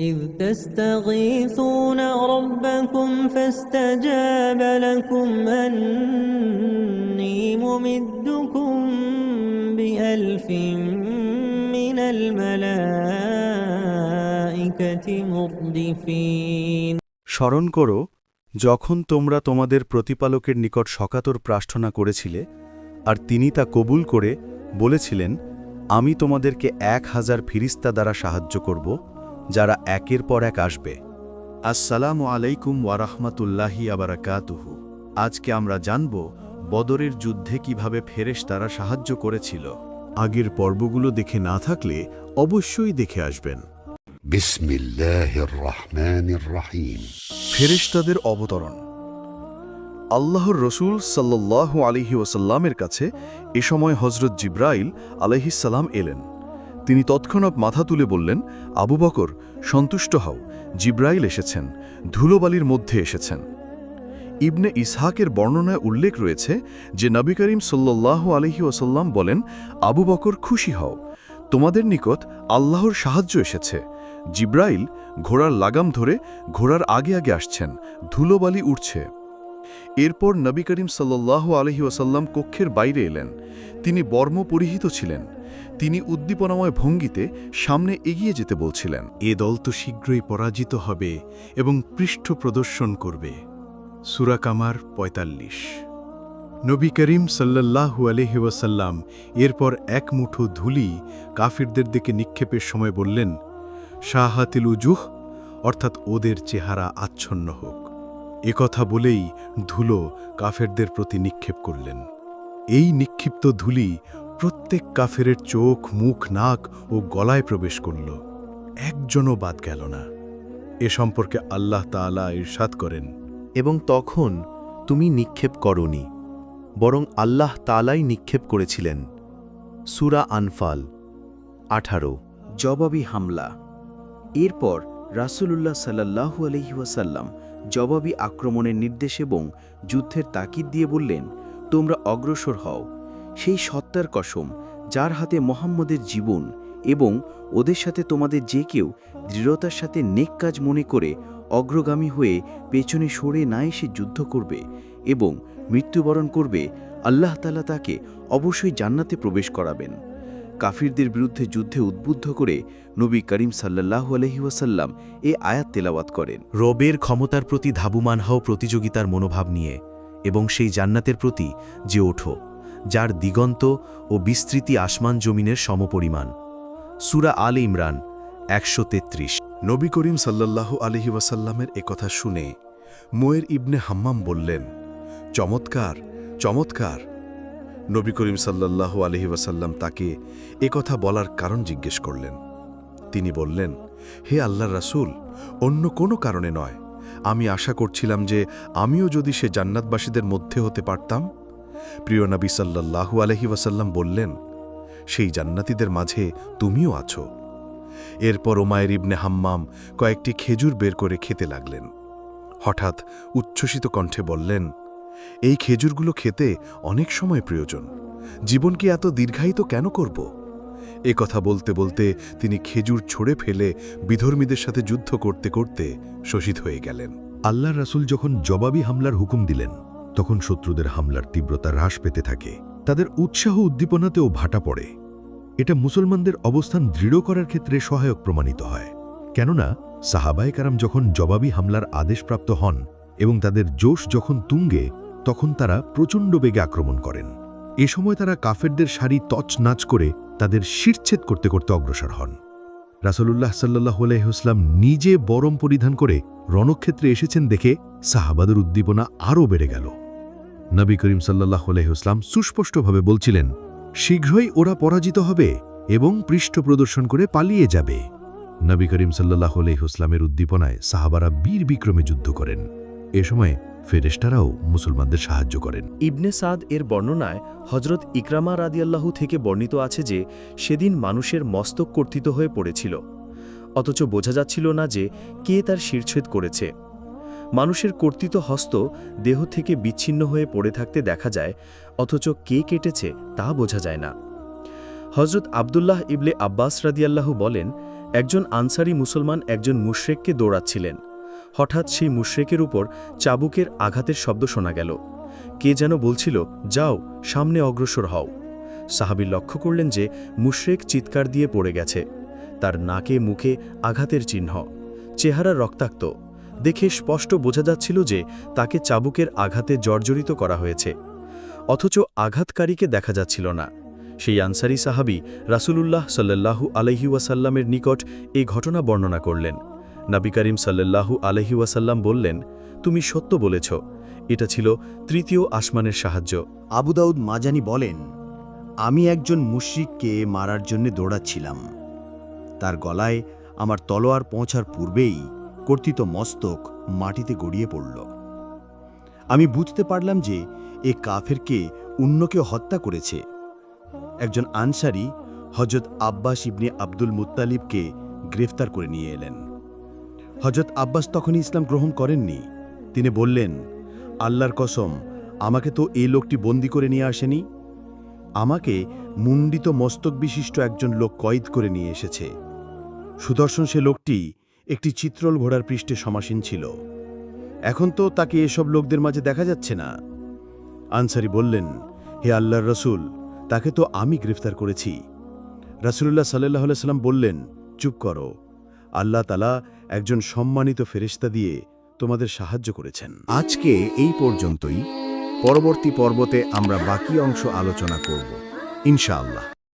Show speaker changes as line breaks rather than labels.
إذ تستغيثون ربكم فاستجاب لكم أني ممدكم بألف من الملائكة مردفين
স্মরণ করো যখন তোমরা তোমাদের প্রতিপালকের নিকট সকাতর প্রার্থনা করেছিলে আর তিনি তা কবুল করে বলেছিলেন আমি তোমাদেরকে এক হাজার ফিরিস্তা দ্বারা সাহায্য করব যারা একের পর এক আসবে। আসসালামু আলাইকুম ওয়ারাহমাতুল্লাহি আবারাকাতুহু আজকে আমরা জানব বদরের যুদ্ধে কীভাবে ফেরেশ তারা সাহায্য করেছিল। আগের পর্বগুলো দেখে না থাকলে অবশ্যই দেখে আসবেন। ফেরেশতাদের অবতরণ। আল্লাহর রসুল সাল্লাহ আলিহি ওসাল্লামের কাছে এ সময় হজরত জিব্রাইল আলহিসাল্লাম এলেন। তিনি তৎক্ষণাৎ মাথা তুলে বললেন, আবু বকর, সন্তুষ্ট হও, জিব্রাইল এসেছেন, ধুলোবালির মধ্যে এসেছেন। ইবনে ইসহাকের বর্ণনায় উল্লেখ রয়েছে যে নবী করিম সাল্লাল্লাহু আলহি ওসাল্লাম বলেন, আবু বকর, খুশি হও। তোমাদের নিকট আল্লাহর সাহায্য এসেছে। জিব্রাইল ঘোড়ার লাগাম ধরে ঘোড়ার আগে আগে আসছেন, ধুলোবালি উঠছে এরপর নবী করিম সাল্লাহ আলহি ওসাল্লাম কক্ষের বাইরে এলেন। তিনি বর্ম পরিহিত ছিলেন। তিনি উদ্দীপনাময় ভঙ্গিতে সামনে এগিয়ে যেতে বলছিলেন, এ দল তো শীঘ্রই পরাজিত হবে এবং পৃষ্ঠ প্রদর্শন করবে। সুরাকামার পঁয়তাল্লিশ। নবী করিম সাল্লাল্লাহু আলহি ওয়াসাল্লাম এরপর এক মুঠো ধুলি কাফিরদের দিকে নিক্ষেপের সময় বললেন, শাহাতিল উজুহ, অর্থাৎ ওদের চেহারা আচ্ছন্ন হোক। একথা বলেই ধুলো কাফেরদের প্রতি নিক্ষেপ করলেন। এই নিক্ষিপ্ত ধুলি প্রত্যেক কাফেরের চোখ, মুখ, নাক ও গলায় প্রবেশ করল। একজনও বাদ গেল না। এ সম্পর্কে আল্লাহ তাআলা ইরশাদ করেন,
এবং তখন তুমি নিক্ষেপ করনি, বরং আল্লাহ তালাই নিক্ষেপ করেছিলেন। সুরা আনফাল, আঠারো।
জবাবি হামলা। এরপর রাসূলুল্লাহ সাল্লাল্লাহু আলহি ওয়াসাল্লাম জবাবি আক্রমণের নির্দেশ এবং যুদ্ধের তাকিদ দিয়ে বললেন, তোমরা অগ্রসর হও। সেই সত্তার কসম, যার হাতে মোহাম্মদের জীবন এবং ওদের সাথে তোমাদের যে কেউ দৃঢ়তার সাথে নেক কাজ মনে করে অগ্রগামী হয়ে পেছনে সরে না এসে যুদ্ধ করবে এবং মৃত্যুবরণ করবে, আল্লাহ তালা তাকে অবশ্যই জান্নাতে প্রবেশ করাবেন। কাফিরদের বিরুদ্ধে যুদ্ধে উদ্বুদ্ধ করে নবী করিম সাল্লাল্লাহু আলহি ওয়াসাল্লাম এ আয়াত তেলাওয়াত করেন।
রবের ক্ষমতার প্রতি ধাবুমান হও প্রতিযোগিতার মনোভাব নিয়ে এবং সেই জান্নাতের প্রতি যে ওঠো। যার দিগন্ত ও বিস্তৃতি আসমান জমিনের সমপরিমাণ। সুরা আল ইমরান, একশো তেত্রিশ।
নবী করিম সাল্লাল্লাহু আলহি ওয়াসাল্লামের একথা শুনে মোয়ের ইবনে হাম্মাম বললেন, চমৎকার চমৎকার। নবী করিম সাল্লাল্লাহু আলহি ওয়াসাল্লাম তাকে একথা বলার কারণ জিজ্ঞেস করলেন। তিনি বললেন, হে আল্লাহর রাসূল, অন্য কোনো কারণে নয়। আমি আশা করছিলাম যে আমিও যদি সে জান্নাতবাসীদের মধ্যে হতে পারতাম প্রিয় নবী সাল্লাল্লাহু আলহি ওয়াসাল্লাম বললেন, সেই জান্নাতীদের মাঝে তুমিও আছো। এরপর ওমায়ের ইবনে হাম্মাম কয়েকটি খেজুর বের করে খেতে লাগলেন। হঠাৎ উচ্ছ্বসিত কণ্ঠে বললেন, এই খেজুরগুলো খেতে অনেক সময় প্রয়োজন। জীবন কি এত দীর্ঘায়িত কেন করব? এ কথা বলতে বলতে তিনি খেজুর ছড়ে ফেলে বিধর্মীদের সাথে যুদ্ধ করতে করতে শহীদ হয়ে গেলেন।
আল্লাহ রাসূল যখন জবাবি হামলার হুকুম দিলেন তখন শত্রুদের হামলার তীব্রতা হ্রাস পেতে থাকে। তাদের উৎসাহ উদ্দীপনাতেও ভাটা পড়ে। এটা মুসলমানদের অবস্থান দৃঢ় করার ক্ষেত্রে সহায়ক প্রমাণিত হয়। কেননা, সাহাবায়ে কারাম যখন জবাবি হামলার আদেশপ্রাপ্ত হন এবং তাদের জোশ যখন তুঙ্গে, তখন তারা প্রচণ্ড বেগে আক্রমণ করেন। এ সময় তারা কাফেরদের সারি তছনাচ করে তাদের শিরচ্ছেদ করতে করতে অগ্রসর হন। রাসূলুল্লাহ সাল্লাহ আলহিহাস্লাম নিজে বরম পরিধান করে রণক্ষেত্রে এসেছেন দেখে সাহাবাদের উদ্দীপনা আরও বেড়ে গেল। নবী করিম সাল্লাহ আলহিহাস্লাম সুস্পষ্টভাবে বলছিলেন, শীঘ্রই ওরা পরাজিত হবে এবং পৃষ্ঠ প্রদর্শন করে পালিয়ে যাবে। নবী করিম সাল্লাহ আলহিহাস্লামের উদ্দীপনায় সাহাবারা বীর বিক্রমে যুদ্ধ করেন। এ সময় ফেরেস্টারাও মুসলমানদের সাহায্য করেন।
ইবনে সাদ এর বর্ণনায় হজরত ইকরামা রাদিয়াল্লাহু থেকে বর্ণিত আছে যে, সেদিন মানুষের মস্তক কর্তৃত হয়ে পড়েছিল। অথচ বোঝা যাচ্ছিল না যে, কে তার শিরচ্ছেদ করেছে। মানুষের কর্তৃত হস্ত দেহ থেকে বিচ্ছিন্ন হয়ে পড়ে থাকতে দেখা যায়, অথচ কে কেটেছে তা বোঝা যায় না। হজরত আবদুল্লাহ ইবলে আব্বাস রাদিয়াল্লাহু বলেন, একজন আনসারি মুসলমান একজন মুশরেককে দৌড়াচ্ছিলেন। হঠাৎ সেই মুশরেকের উপর চাবুকের আঘাতের শব্দ শোনা গেল। কে যেন বলছিল, যাও, সামনে অগ্রসর হও। সাহাবি লক্ষ্য করলেন যে মুশরেক চিৎকার দিয়ে পড়ে গেছে। তার নাকে মুখে আঘাতের চিহ্ন। চেহারা রক্তাক্ত। দেখে স্পষ্ট বোঝা যাচ্ছিল যে তাকে চাবুকের আঘাতে জর্জরিত করা হয়েছে। অথচ আঘাতকারীকে দেখা যাচ্ছিল না। সেই আনসারি সাহাবি রাসূলুল্লাহ সাল্লাল্লাহু আলহি ওয়াসাল্লামের নিকট এই ঘটনা বর্ণনা করলেন। নবী করিম সাল্লাল্লাহু আলহি ওয়াসাল্লাম বললেন, তুমি সত্য বলেছ। এটা ছিল তৃতীয় আসমানের সাহায্য।
আবু দাউদ মাজানি বলেন, আমি একজন মুশরিককে মারার জন্য দৌড়াচ্ছিলাম। তার গলায় আমার তলোয়ার পৌঁছার পূর্বেই কর্তৃত মস্তক মাটিতে গড়িয়ে পড়ল। আমি বুঝতে পারলাম যে এ কাফেরকে অন্যকে হত্যা করেছে। একজন আনসারি হজরত আব্বাস ইবনে আব্দুল মুত্তালিবকে গ্রেফতার করে নিয়ে এলেন। হজরত আব্বাস তখন ইসলাম গ্রহণ করেননি। তিনি বললেন, আল্লাহর কসম, আমাকে তো এই লোকটি বন্দি করে নিয়ে আসেনি। আমাকে মুন্ডিত মস্তক বিশিষ্ট একজন লোক কয়েদ করে নিয়ে এসেছে। সুদর্শন সে লোকটি একটি চিত্রল ঘোড়ার পৃষ্ঠে সমাসীন ছিল। এখন তো তাকে এসব লোকদের মাঝে দেখা যাচ্ছে না। আনসারি বললেন, হে আল্লাহর রসুল, তাকে তো আমি গ্রেফতার করেছি। রাসুলুল্লাহ সাল্লাহ সাল্লাম বললেন, চুপ করো। আল্লাহ তালা একজন সম্মানিত ফেরেশতা দিয়ে তোমাদের সাহায্য করেছেন।
আজকে এই পর্যন্তই। পরবর্তী পর্বতে আমরা বাকি অংশ আলোচনা করব, ইনশাআল্লাহ।